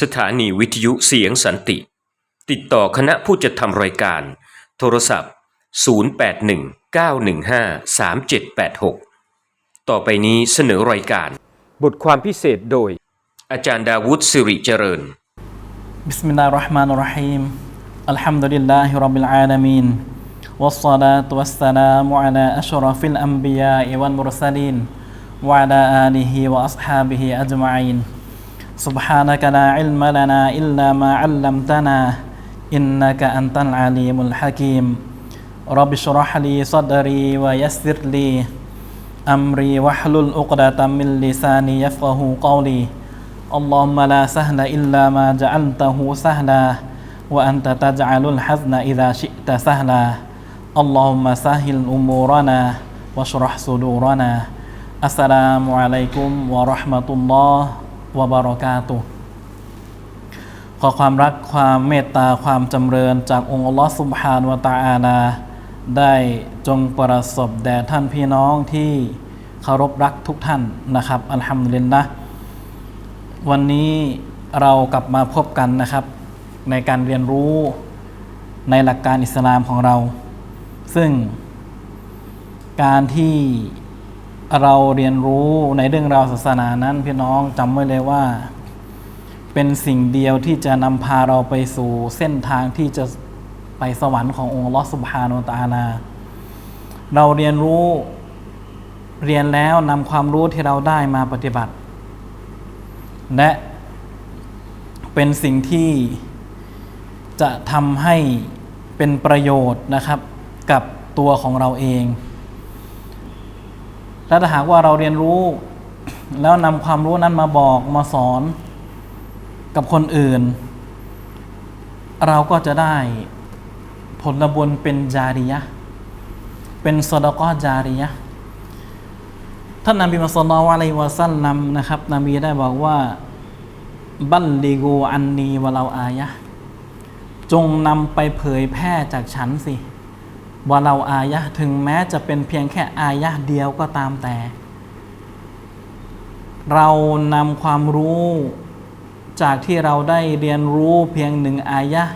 สถานีวิทยุเสียงสันติ ติดต่อคณะผู้จัดทำรายการ โทรศัพท์ 0819153786 ต่อไปนี้เสนอรายการ บทความพิเศษโดย อาจารย์ดาวุฒิสิริเจริญ بسم الله الرحمن الرحيم الحمد لله رب العالمين والصلاة والسلام على أشرف الأنبياء والمرسلين وعلى آله وأصحابه أجمعين سبحانك لا علم لنا إلا ما علمتنا إنك أنت العليم الحكيم. رب اشرح لي صدري ويسر لي أمري واحلل عقدة من لساني يفقه قولي. اللهم لا سهل إلا ما جعلته سهلا وأنت تجعل الحزن إذا شئت سهلا. اللهم سهل أمورنا واشرح صدورنا. السلام عليكم ورحمة الله วบารอกาตุขอความรักความเมตตาความจำเริญจากองค์อัลลอฮฺสุบฮานวะตาอาณาได้จงประสบแด่ท่านพี่น้องที่เคารพรักทุกท่านนะครับ อัลฮัมดุลิลนะวันนี้เรากลับมาพบกันนะครับ ในการเรียนรู้ในหลักการอิสลามของเรา ซึ่งการที่ เราเรียนรู้ในเรื่องราวศาสนานั้นพี่น้องจำไว้เลยว่า เป็นสิ่งเดียวที่จะนำพาเราไปสู่เส้นทางที่จะไปสวรรค์ขององค์ลอสุบฮานุตาลาเราเรียนรู้เรียนแล้วนำความรู้ที่เราได้มาปฏิบัติ และเป็นสิ่งที่จะทำให้เป็นประโยชน์นะครับกับตัวของเราเอง และถ้าหากว่าเราเรียนรู้ แล้วนำความรู้นั้นมาบอกมาสอนกับคนอื่น เราก็จะได้ผลบุญเป็นจาริยะห์เป็นสดกอจาริยะห์ท่านนบีมุสลิมอะลัยวะซัลลัมนะครับ นบีได้บอกว่าบัลลิกูอันนีวะเราอายะ จงนำไปเผยแพร่จากฉันสิ วะเราอายะห์ถึงแม้จะเป็นเพียงแค่อายะห์เดียวก็ตามแต่ เรานำความรู้จากที่เราได้เรียนรู้เพียงหนึ่งอายะห์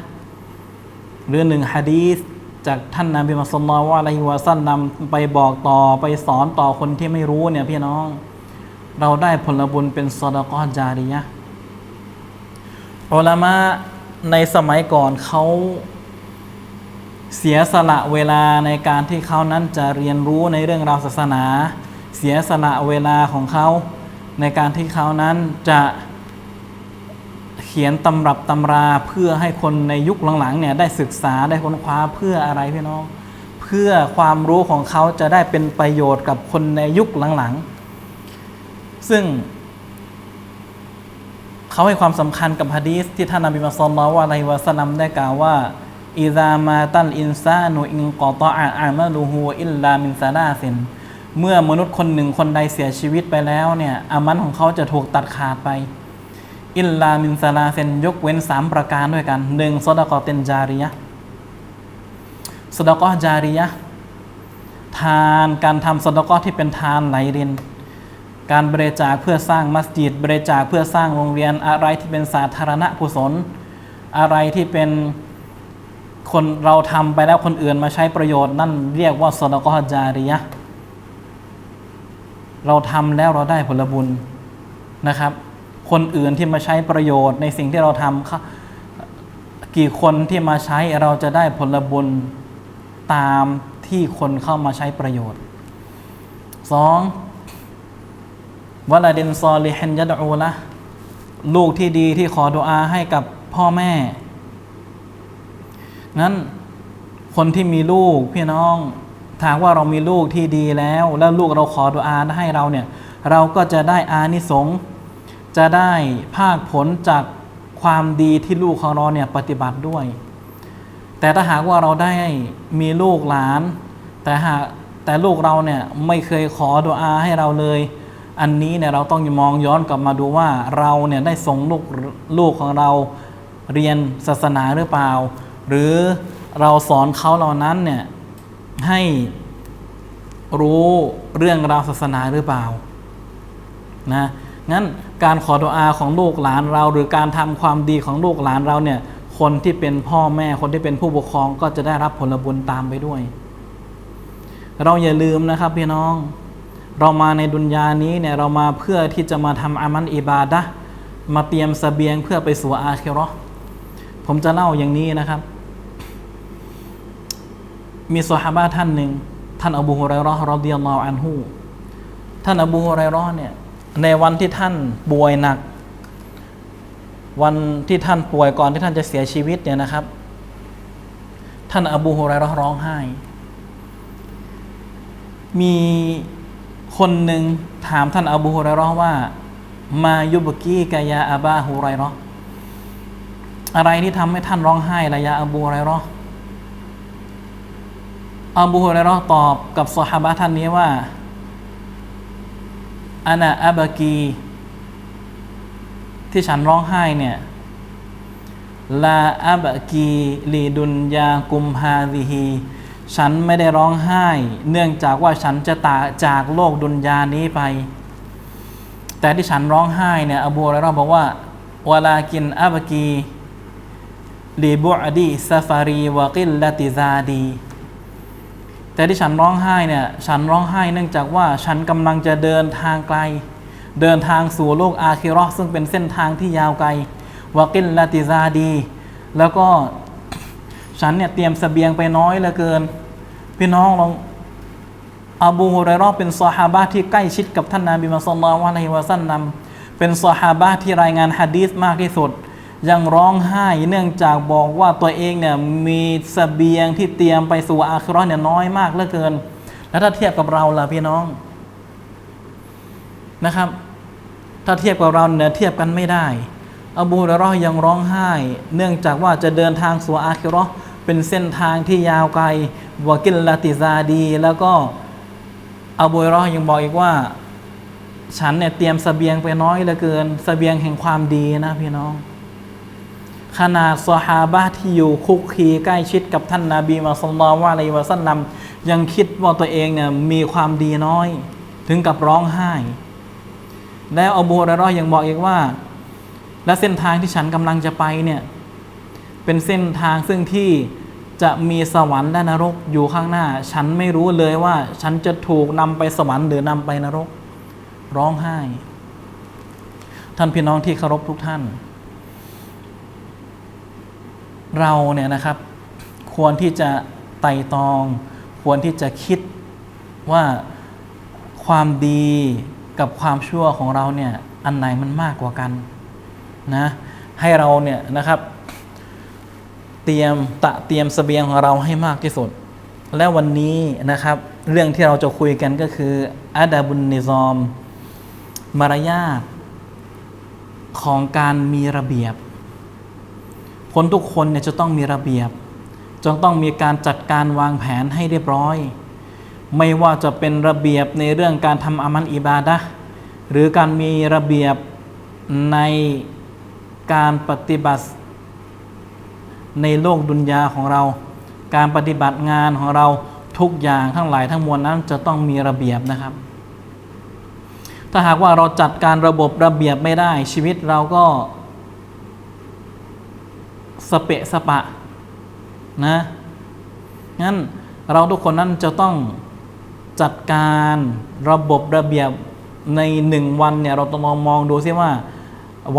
หรือหนึ่งฮะดีษจากท่านนบีมุสลิมว่าอะไรวะสั้นนำไปบอกต่อไปสอนต่อคนที่ไม่รู้เนี่ยพี่น้อง เราได้ผลบุญเป็นสอดกอจาริยะอุลามะในสมัยก่อนเขา เสียสละเวลาในการที่เขานั้นจะเรียนรู้ในเรื่องราวศาสนา เสียสละเวลาของเขา ในการที่เขานั้นจะเขียนตำรับตำราเพื่อให้คนในยุคหลังๆเนี่ยได้ศึกษาได้ค้นคว้าเพื่ออะไรพี่น้อง เพื่อความรู้ของเขาจะได้เป็นประโยชน์กับคนในยุคหลังๆ ซึ่งเขาให้ความสำคัญกับฮะดีษที่ท่านนบีมุสลิมว่าอะไรวะสลัมได้กล่าวว่า อิซามาตันอินซานุอินกอตออาอามาลูฮูอิลลามินซาดาซินเมื่อมนุษย์คนหนึ่งคนใดเสียชีวิตไปแล้วเนี่ยอามันของเขาจะถูกตัดขาดไป อิลลามินซาลาเซนยกเว้นสามประการด้วยกันหนึ่งสดกอเตนจาริยะสดกอจาริยะทานการทำสดกอที่เป็นทานไหลเรินการบริจาคเพื่อสร้างมัสยิดบริจาคเพื่อสร้างโรงเรียนอะไรที่เป็นสาธารณกุศลอะไรที่เป็น คนเราทำไปแล้วคนอื่นมาใช้ประโยชน์นั่นเรียกว่าสดกอจาริยะเราทำแล้วเราได้ผลบุญนะครับ คนอื่นที่มาใช้ประโยชน์ในสิ่งที่เราทำกี่คนที่มาใช้เราจะได้ผลบุญตามที่คนเข้ามาใช้ประโยชน์สองวลาดินซอลิฮันยัดอูละลูกที่ดีที่ขอดุอาให้กับพ่อแม่ นั้นคนที่มีลูกพี่น้องถามว่าเรามีลูกที่ดีแล้ว แล้วลูกเราขอดุอาให้เราเนี่ย เราก็จะได้อานิสงส์จะได้ภาคผลจากความดีที่ลูกของเราเนี่ยปฏิบัติด้วย แต่ถ้าหากว่าเราได้มีลูกหลาน แต่หากแต่ลูกเราเนี่ยไม่เคยขอดุอาให้เราเลย อันนี้เนี่ยเราต้องมองย้อนกลับมาดูว่าเราเนี่ยได้ส่งลูกลูกของเราเรียนศาสนาหรือเปล่า หรือเราสอนเขาเหล่านั้นเนี่ยให้รู้เรื่องราวศาสนาหรือเปล่านะงั้นการขอดุอาของลูกหลานเรา หรือการทำความดีของลูกหลานเราเนี่ยคนที่เป็นพ่อแม่คนที่เป็นผู้ปกครองก็จะได้รับผลบุญตามไปด้วย เราอย่าลืมนะครับพี่น้อง เรามาในดุนยานี้เนี่ยเรามาเพื่อที่จะมาทำอามันอิบาดะมาเตรียมสเสบียงเพื่อไปสู่อาคิเราะห์ผมจะเล่าอย่างนี้นะครับ มีซอฮาบะท่านหนึ่งท่านอบูฮุไรราะห์รอฎิยัลลอฮุอันฮุท่านอบูฮุไรราะห์เนี่ยในวันที่ท่านป่วยหนัก วันที่ท่านป่วยก่อนที่ท่านจะเสียชีวิตเนี่ยนะครับ ท่านอบูฮุไรราะห์ร้องไห้ มีคนหนึ่งถามท่านอบูฮุไรราะห์ว่า มายุบกี้กายาอาบาฮุไรราะห์อะไรที่ทำให้ท่านร้องไห้ระยะอบูฮุไรราะห์ อบูฮุไรเราะตอบกับซอฮาบะท่านนี้ว่าอานาอับกี ที่ฉันร้องไห้เนี่ยลาอับกีลีดุนยากุมฮาดิฮีฉันไม่ได้ร้องไห้ เนื่องจากว่าฉันจะตาจากโลกดุนยานี้ไป แต่ที่ฉันร้องไห้เนี่ยอบูไรเราะบอกว่าวลากินอับกีลีบุอดีซาฟารีวะกิลลติซาดี แต่ที่ฉันร้องไห้เนี่ยฉันร้องไห้เนื่องจากว่าฉันกำลังจะเดินทางไกล เดินทางสู่โลกอาคิราะห์ซึ่งเป็นเส้นทางที่ยาวไกลวะกินลลติซาดี แล้วก็ฉันเนี่ยเตรียมเสบียงไปน้อยเหลือเกิน พี่น้องลองอบูฮุไรราะห์เป็นซอฮาบะที่ใกล้ชิดกับท่านนาบีมุฮัมมัดศ็อลลัลลอฮุอะลัยฮิวะซัลลัมเป็นซอฮาบะที่รายงานฮะดีษมากที่สุด ยังร้องไห้เนื่องจากบอกว่าตัวเองเนี่ยมีเสบียงที่เตรียมไปสู่อาคิเราะห์เนี่ยน้อยมากเหลือเกิน แล้วถ้าเทียบกับเราล่ะพี่น้องนะครับ ถ้าเทียบกับเราเนี่ยเทียบกันไม่ได้ อบูฮุไรเราะห์ยังร้องไห้ เนื่องจากว่าจะเดินทางสู่อาคิเราเป็นเส้นทางที่ยาวไกลวะกิลลาติซาดี แล้วก็อบูฮุไรเราะห์ยังบอกอีกว่าฉันเนี่ยเตรียมเสบียงไปน้อยเหลือเกินเสบียงแห่งความดีนะพี่น้อง ขนาดซอฮาบะที่อยู่คุกคีใกล้ชิดกับท่านนาบีมาศ็อลลัลลอะลัยฮิวะซัลลัมยังคิดว่าตัวเองเนี่ยมีความดีน้อย ถึงกับร้องไห้ แล้วอบูฮุรเราะห์ยังบอกอีกว่า และเส้นทางที่ฉันกำลังจะไปเนี่ยเป็นเส้นทางซึ่งที่จะมีสวรรค์และนรกอยู่ข้างหน้า ฉันไม่รู้เลยว่า ฉันจะถูกนำไปสวรรค์หรือนำไปนรก ร้องไห้ ท่านพี่น้องที่เคารพทุกท่าน เราเนี่ยนะครับ ควรที่จะไต่ตอง ควรที่จะคิดว่าความดีกับความชั่วของเราเนี่ยอันไหนมันมากกว่ากันนะให้เราเนี่ยนะครับ เตรียมตะเตรียมสเสบียงของเราให้มากที่สุด และวันนี้นะครับ เรื่องที่เราจะคุยกันก็คืออาดาบุนนิซอม มารยาทของการมีระเบียบ คนทุกคนเนี่ยจะต้องมีระเบียบจงต้องมีการจัดการวางแผนให้เรียบร้อย ไม่ว่าจะเป็นระเบียบในเรื่องการทำอามันอิบาดะหรือการมีระเบียบในการปฏิบัติในโลกดุนยาของเรา การปฏิบัติงานของเราทุกอย่างทั้งหลายทั้งมวลนั้นจะต้องมีระเบียบนะครับ ถ้าหากว่าเราจัดการระบบระเบียบไม่ได้ชีวิตเราก็ สเปะสปะนะงั้นเราทุกคนนั้นจะต้องจัดการระบบระเบียบในหนึ่งวันเนี่ยเราต้องมองมองดูซิว่า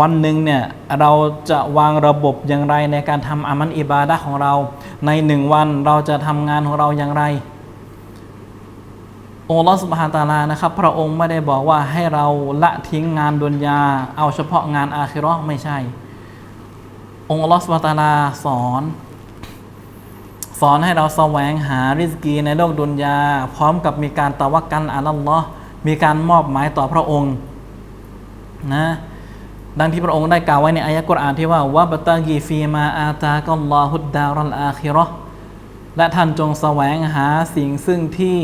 วันหนึ่งเนี่ยเราจะวางระบบอย่างไรในการทำอามันอิบาดะของเรา ในหนึ่งวันเราจะทำงานของเราอย่างไรองค์อัลอสบฮาตาลานะครับ พระองค์ไม่ได้บอกว่าให้เราละทิ้งงานดุนยา เอาเฉพาะงานอาคิราะห์ไม่ใช่ องค์ลอสุบฮานตาลาสอน สอนให้เราแสวงหาริสกีในโลกดุนยา พร้อมกับมีการตะวักกันอัลลอฮ์มีการมอบหมายต่อพระองค์นะดังที่พระองค์ได้กล่าวไว้ในอายะกุรอานที่ว่าวะบตากีฟีมาอาตากัลลอฮุดดารัลอาคิเราะห์และท่านจงแสวงหาสิ่งซึ่งที่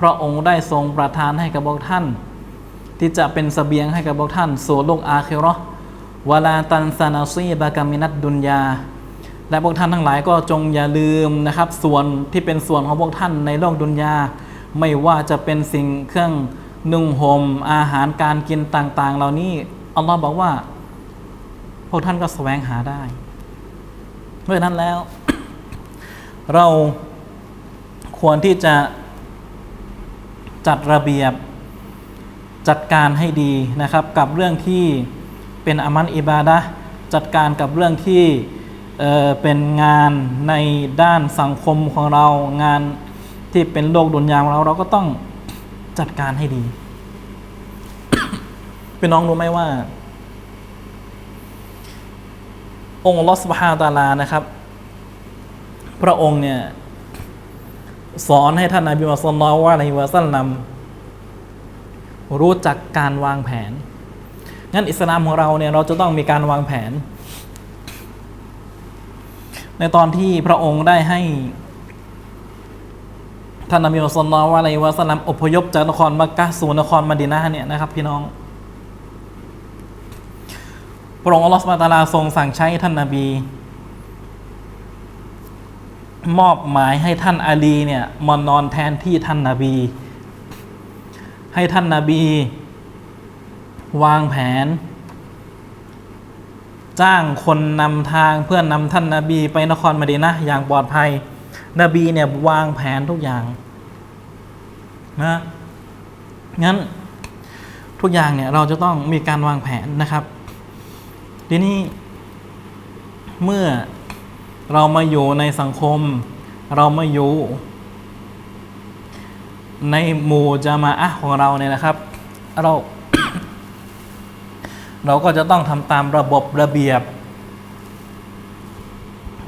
พระองค์ได้ทรงประทานให้กับพวกท่าน ที่จะเป็นเสบียงให้กับพวกท่านสู่โลกอาคิเราะห์ วลาตันซานาซีบากามินัดดุนยา และพวกท่านทั้งหลายก็จงอย่าลืมนะครับ ส่วนที่เป็นส่วนของพวกท่านในโลกดุนยา ไม่ว่าจะเป็นสิ่งเครื่องนุ่งห่มอาหารการกินต่าง ๆ เหล่านี้อัลลอฮ์บอกว่า พวกท่านก็แสวงหาได้เพราะฉะนั้นแล้ว เราควรที่จะจัดระเบียบจัดการให้ดีนะครับ กับเรื่องที่ เป็นอามันอิบาดะจัดการกับเรื่องที่เเป็นงานในด้านสังคมของเรางานที่เป็นโลกดุนยาของเราเราก็ต้องจัดการให้ดีพี่น้องรู้ไหมว่า องค์ลอสบฮาตาลานะครับ พระองค์เนี่ย สอนให้ท่านนบีมุฮัมมัดศ็อลลัลลอฮุอะลัยฮิวะซัลลัมรู้จักการวางแผน งั้นอิสลามของเราเนี่ยเราจะต้องมีการวางแผน ในตอนที่พระองค์ได้ให้ท่านนบีมุฮัมมัดศ็อลลัลลอฮุอะลัยฮิวะซัลลัมอพยพจากนครมักกะสู่นครมดีนะห์เนี่ยนะครับ พี่น้องพระองค์อัลลอฮฺสุบฮาตาลาทรงสั่งใช้ท่านนบี มอบหมายให้ท่านอาลีเนี่ยมานอนแทนที่ท่านนาบี ให้ท่านนาบี วางแผน จ้างคนนำทางเพื่อนนำท่านนาบีไปนครมะดีนะอย่างปลอดภัย นบีเนี่ยวางแผนทุกอย่างนะงั้นทุกอย่างเนี่ยเราจะต้องมีการวางแผนนะครับ ทีนี้ เมื่อเรามาอยู่ในสังคม เรามาอยู่ ในหมู่จามาอะของเราเนี่ยนะครับ เรา เราก็จะต้องทำตามระบบระเบียบ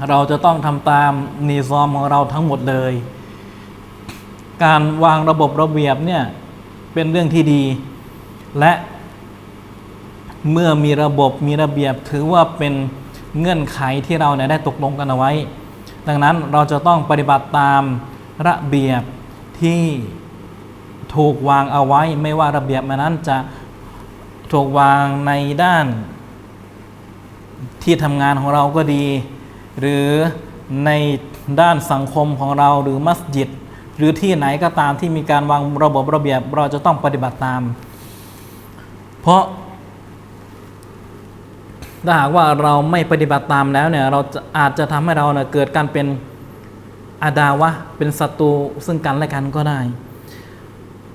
เราจะต้องทำตามนิซอมของเราทั้งหมดเลย การวางระบบระเบียบเนี่ยเป็นเรื่องที่ดี และเมื่อมีระบบมีระเบียบถือว่าเป็นเงื่อนไขที่เราเนี่ยได้ตกลงกันเอาไว้ ดังนั้นเราจะต้องปฏิบัติตามระเบียบที่ถูกวางเอาไว้ ไม่ว่าระเบียบนั้นจะ ถูกวางในด้านที่ทำงานของเราก็ดี หรือในด้านสังคมของเราหรือมัสยิด หรือที่ไหนก็ตามที่มีการวางระบบระเบียบเราจะต้องปฏิบัติตาม เพราะถ้าหากว่าเราไม่ปฏิบัติตามแล้วเนี่ยเราจะอาจจะทำให้เราเน่เกิดการเป็นอาดาวะเป็นศัตรูซึ่งกันและกันก็ได้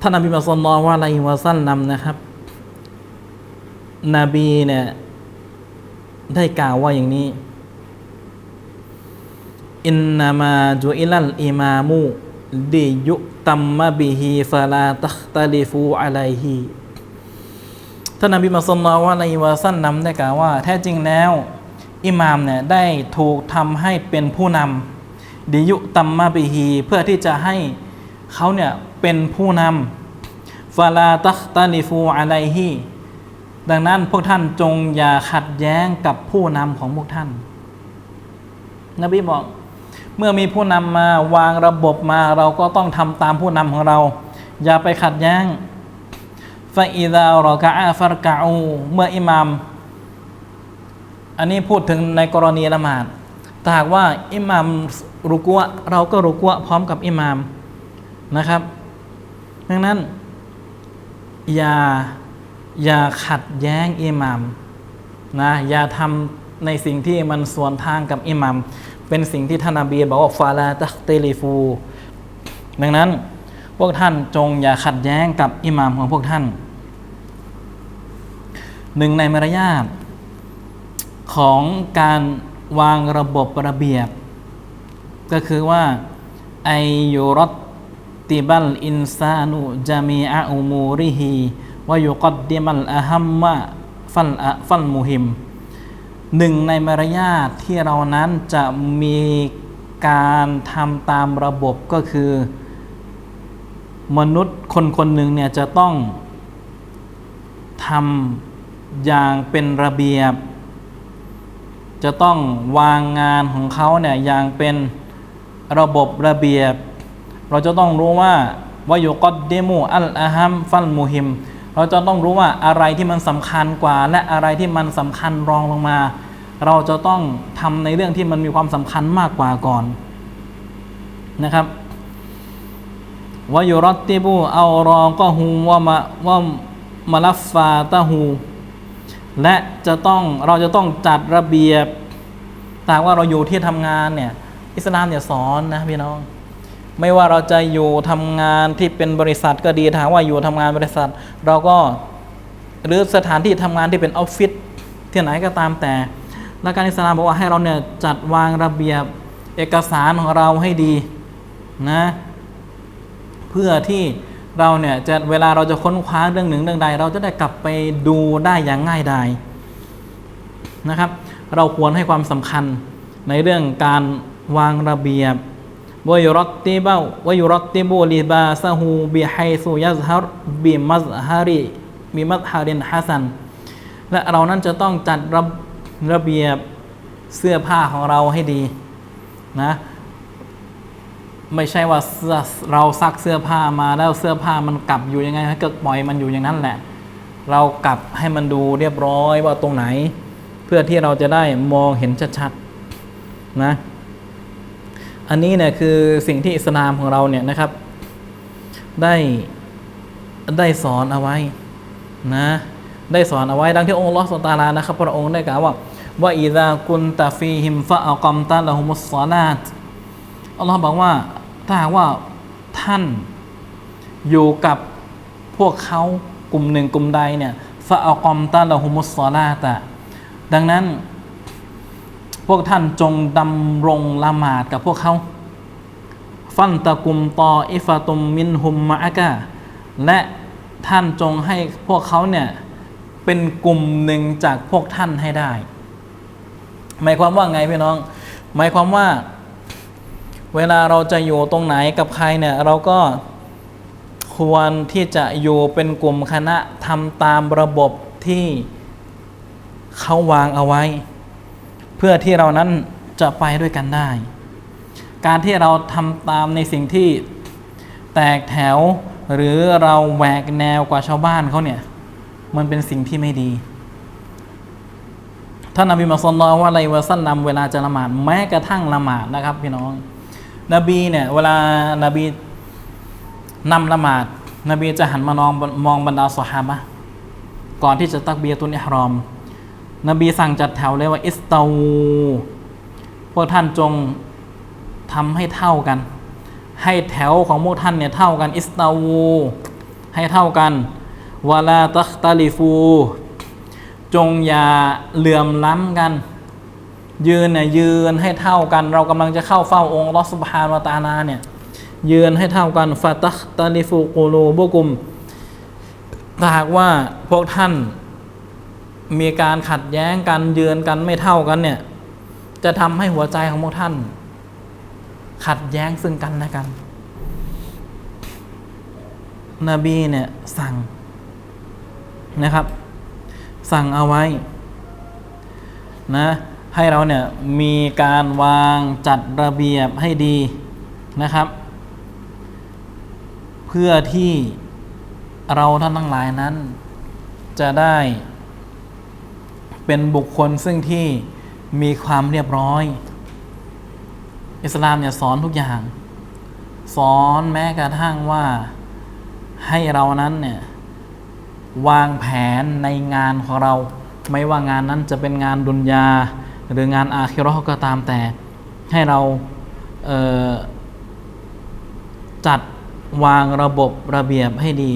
ท่านนบีมุฮัมมัดศ็อลลัลลอฮุอะลัยฮิวะซัลลัมนะครับ นบีเนี่ยได้กล่าวว่าอย่างนี้อินนามาจุอิลัลอิมามูดิยุตัมมะบิฮิฟะลาตัคตะลิฟูอะไลฮิท่านนบีมุฮัมมัดศ็อลลัลลอฮุอะลัยวะซัลลัมได้กล่าวว่า แท้จริงแล้ว อิหม่ามเนี่ยได้ถูกทำให้เป็นผู้นำดิยุตัมมาบิฮีเพื่อที่จะให้เขาเนี่ยเป็นผู้นำฟาลาตัคตาลิฟูอะไลฮี ดังนั้นพวกท่านจงอย่าขัดแย้งกับผู้นำของพวกท่าน นบีบอก เมื่อมีผู้นำมาวางระบบมาเราก็ต้องทำตามผู้นำของเรา อย่าไปขัดแย้งฟาอิดารอกะอาฟารกะอูเมื่ออิหมาม อันนี้พูดถึงในกรณีละหมาดถ้าหากว่าอิหมามรุกัวเราก็รุกัวพร้อมกับอิหมามนะครับ ดังนั้นอย่า อย่าขัดแย้งอิหมามนะอย่าทำในสิ่งที่มันสวนทางกับอิหมามเป็นสิ่งที่ท่านนบีบอกว่าฟาลาตักเตลิฟู ดังนั้นพวกท่านจงอย่าขัดแย้งกับอิหมามของพวกท่าน หนึ่งในมารยาทของการวางระบบระเบียบ ก็คือว่าไอยูรตติบัลอินซานุจามีอาอุมูริฮี วายุกดดิมัลอะฮัมมะฟัลอะฟัลมุฮิมหนึ่งในมารยาทที่เรานั้นจะมีการทำตามระบบก็คือ มนุษย์คนคนหนึ่งเนี่ยจะต้องทำอย่างเป็นระเบียบ จะต้องวางงานของเขาเนี่ยอย่างเป็นระบบระเบียบ เราจะต้องรู้ว่าวายุกดเดมูอัลอาฮัมฟัลมูฮิม เราจะต้องรู้ว่าอะไรที่มันสำคัญกว่า และอะไรที่มันสำคัญรองลงมา เราจะต้องทำในเรื่องที่มันมีความสำคัญมากกว่าก่อนนะครับวายุรติบูเอารองก็ฮูว่ามะวามาลัฟฟาตะฮูและจะต้องเราจะต้องจัดระเบียบถ้าหากว่าเราอยู่ที่ทำงานเนี่ยอิสลามเนี่ยสอนนะพี่น้อง ไม่ว่าเราจะอยู่ทำงานที่เป็นบริษัทก็ดีถาหากว่าอยู่ทำงานบริษัท เราก็หรือสถานที่ทำงานที่เป็นออฟฟิศที่ไหนก็ตามแต่หลักการอิสลามบอกว่าให้เราเนี่ยจัดวางระเบียบเอกสารของเราให้ดีนะเพื่อที่เราเนี่ยจะเวลาเราจะค้นคว้าเรื่องหนึ่งเรื่องใด เราจะได้กลับไปดูได้อย่างง่ายดายนะครับ เราควรให้ความสำคัญในเรื่องการวางระเบียบ วยุรตติบาวยุรตติบูลิบาซะฮูบิไฮซุยัซฮารบิมัซฮาริบิมัซฮารินฮัสันและเรานั้นจะต้องจัดระระเบียบเสื้อผ้าของเราให้ดีนะไม่ใช่ว่าเราซักเสื้อผ้ามาแล้วเสื้อผ้ามันกลับอยู่ยังไงให้เก็ปล่อยมันอยู่อย่างนั้นแหละ เรากลับให้มันดูเรียบร้อยว่าตรงไหน เพื่อที่เราจะได้มองเห็นชัดๆนะ อันนี้เนี่ยคือสิ่งที่อิสลามของเราเนี่ยนะครับ ได้ได้สอนเอาไว้นะได้สอนเอาไว้ดังที่องค์ลอสตารานะครับ พระองค์ได้กล่าวว่าว่าอิดากุนตาฟีฮิมฟะอัลกอมตาละฮุมุสซอลาตอัลลอฮ์บอกว่าถ้าหากว่าท่านอยู่กับพวกเขากลุ่มหนึ่งกลุ่มใดเนี่ยฟะอัลกอมตาละฮุมุสซอลาตะดังนั้น พวกท่านจงดำรงละหมาดกับพวกเขา ฟันตะกุมตออิฟาตุมมินหุมมะอากาและท่านจงให้พวกเขาเนี่ยเป็นกลุ่มหนึ่งจากพวกท่านให้ได้ หมายความว่าไงพี่น้อง หมายความว่า เวลาเราจะอยู่ตรงไหนกับใครเนี่ยเราก็ควรที่จะอยู่เป็นกลุ่มคณะทำตามระบบที่เขาวางเอาไว้ เพื่อที่เรานั้นจะไปด้วยกันได้ การที่เราทำตามในสิ่งที่แตกแถวหรือเราแหวกแนวกว่าชาวบ้านเขาเนี่ย มันเป็นสิ่งที่ไม่ดีท่านนบีมุฮัมมัดว่าอะไรวะสั้นนำเวลาจะละหมาดแม้กระทั่งละหมาดนะครับพี่น้อง นบีเนี่ยเวลานบีนำละหมาด นบีจะหันมามองมองบรรดาสหามะก่อนที่จะตักเบียตุนอิฮรอม นบีสั่งจัดแถวเลยว่า อิสตาวูพวกท่านจงทำให้เท่ากัน ให้แถวของพวกท่านเนี่ยเท่ากัน อิสตาวูให้เท่ากันวาลาตัคตาลิฟู จงอย่าเหลื่อมล้ำกัน ยืนเนี่ยยืนให้เท่ากัน เรากำลังจะเข้าเฝ้าองค์ลอสุบฮานวะตานาเนี่ยยืนให้เท่ากันฟาตัคตาลิฟูกูลูบุกุมถ้าหากว่าพวกท่าน มีการขัดแย้งกันเยือนกันไม่เท่ากันเนี่ย จะทำให้หัวใจของพวกท่าน ขัดแย้งซึ่งกันและกัน นบีเนี่ยสั่งนะครับ สั่งเอาไว้นะให้เราเนี่ยมีการวางจัดระเบียบให้ดีนะครับ เพื่อที่เราท่านทั้งหลายนั้น จะได้ เป็นบุคคลซึ่งที่มีความเรียบร้อย อิสลามเนี่ยสอนทุกอย่าง สอนแม้กระทั่งว่าให้เรานั้นเนี่ยวางแผนในงานของเรา ไม่ว่างานนั้นจะเป็นงานดุนยา หรืองานอาคิเราะห์ก็ตามแต่ ให้เราเจัดวางระบบระเบียบให้ดี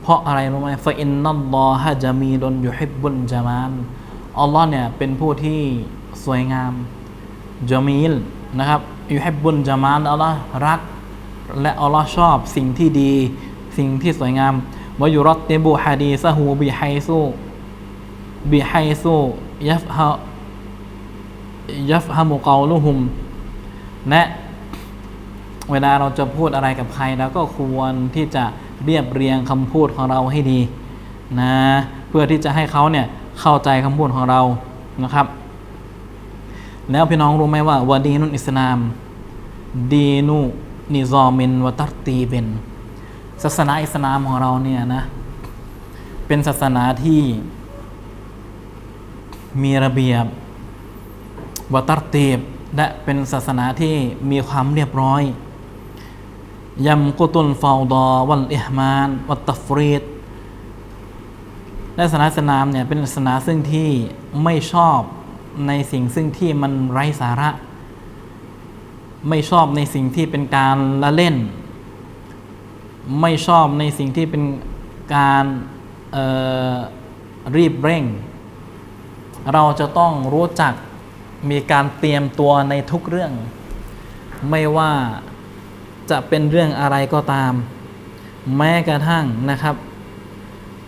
เพราะอะไรรู้ไหมฟาอินนัลลอฮะจะมีดนอยู่ให้บุญจามาน อัลลอฮ์เนี่ยเป็นผู้ที่สวยงามจามีลนะครับอยู่ให้บุญจามานอัลลอฮ์รัก และอัลลอฮ์ชอบสิ่งที่ดี สิ่งที่สวยงามวายุรัตติบูฮะดีซะฮูบิไฮซูบิไฮซูยัฟฮะยัฟฮะมุกาลุฮุมและเวลาเราจะพูดอะไรกับใครเราก็ควรที่จะเรียบเรียงคำพูดของเราให้ดีนะเพื่อที่จะให้เขาเนี่ย เข้าใจคำพูดของเรานะครับ แล้วพี่น้องรู้ไหมว่าวะดีนุนอิสลาม ดีนุนิซอมินวะตัรตีเบนศาสนาอิสลามของเราเนี่ยนะ เป็นศาสนาที่มีระเบียบวะตัรตีบและเป็นศาสนาที่มีความเรียบร้อยยัมกุตุลฟาวดอวัลอิฮมานวัตตฟรีด และศาสนาอิสลามเนี่ยเป็นศาสนาซึ่งที่ไม่ชอบในสิ่งซึ่งที่มันไร้สาระ ไม่ชอบในสิ่งที่เป็นการละเล่น ไม่ชอบในสิ่งที่เป็นการรีบเร่ง เราจะต้องรู้จักมีการเตรียมตัวในทุกเรื่อง ไม่ว่าจะเป็นเรื่องอะไรก็ตาม แม้กระทั่งนะครับ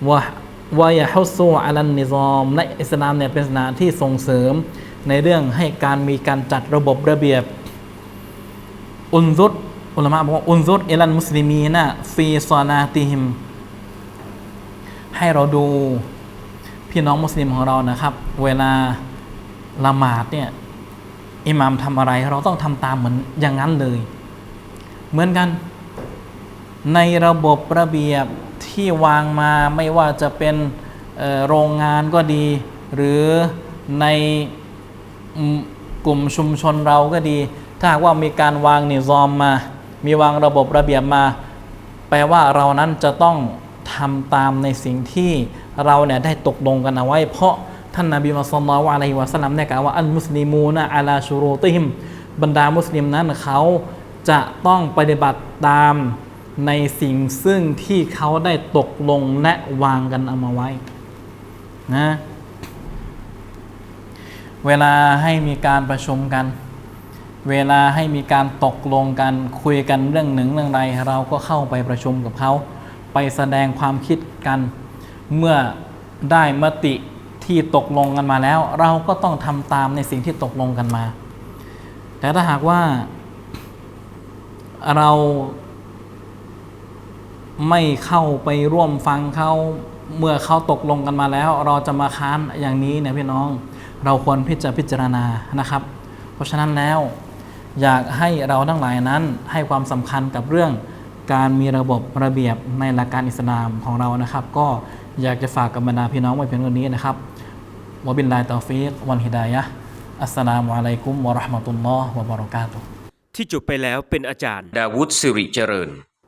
วะ วายาฮุซูอัลันนิซอมและอิสลามเนี่ยเป็นศาสนาที่ส่งเสริมในเรื่องให้การมีการจัดระบบระเบียบอุนซุดอุลามะบอกว่าอุนซุดอิลันมุสลิมีนะฟีซอนาติฮิม ให้เราดูพี่น้องมุสลิมของเรานะครับ เวลาละหมาดเนี่ยอิหมามทำอะไรเราต้องทำตามเหมือนอย่างนั้นเลย เหมือนกันในระบบระเบียบ ที่วางมาไม่ว่าจะเป็นโรงงานก็ดี หรือในกลุ่มชุมชนเราก็ดี ถ้าหากว่ามีการวางนิซอมมา มีวางระบบระเบียบมา แปลว่าเรานั้นจะต้องทำตามในสิ่งที่เราเนี่ยได้ตกลงกันเอาไว้ เพราะท่านนาบีมุฮัมมัดวะอะลัยฮิวะสัลลัมเนี่ยกล่าวว่าอัลมุสลิมูนะอาลาชูโรติฮิมบรรดามุสลิมนั้นเขาจะต้องปฏิบัติตาม ในสิ่งซึ่งที่เขาได้ตกลงและวางกันเอามาไว้นะเวลาให้มีการประชุมกัน เวลาให้มีการตกลงกันคุยกันเรื่องหนึ่งเรื่องใดเราก็เข้าไปประชุมกับเขาไปแสดงความคิดกัน เมื่อได้มติที่ตกลงกันมาแล้ว เราก็ต้องทำตามในสิ่งที่ตกลงกันมา แต่ถ้าหากว่าเรา ไม่เข้าไปร่วมฟังเขาเมื่อเขาตกลงกันมาแล้ว เราจะมาค้านอย่างนี้เนี่ยพี่น้อง เราควรพิจารพิจารณานะครับ เพราะฉะนั้นแล้ว อยากให้เราทั้งหลายนั้นให้ความสำคัญกับเรื่องการมีระบบระเบียบในหลักการอิสลามของเรานะครับ ก็อยากจะฝากกับบรรดาพี่น้องไว้เพียงเท่านี้นะครับวะบิลลาฮิตตอฟิกวันฮิดายะห์อัสสลามุอะลัยกุมวะเราะห์มะตุลลอฮ์วะบะเราะกาตุฮ์ที่จบไปแล้วเป็นอาจารย์ ดาวุฒสิริเจริญ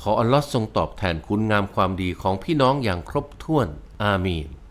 ขออัลลอฮ์ทรงตอบแทนคุณงามความดีของพี่น้องอย่างครบถ้วน อามีน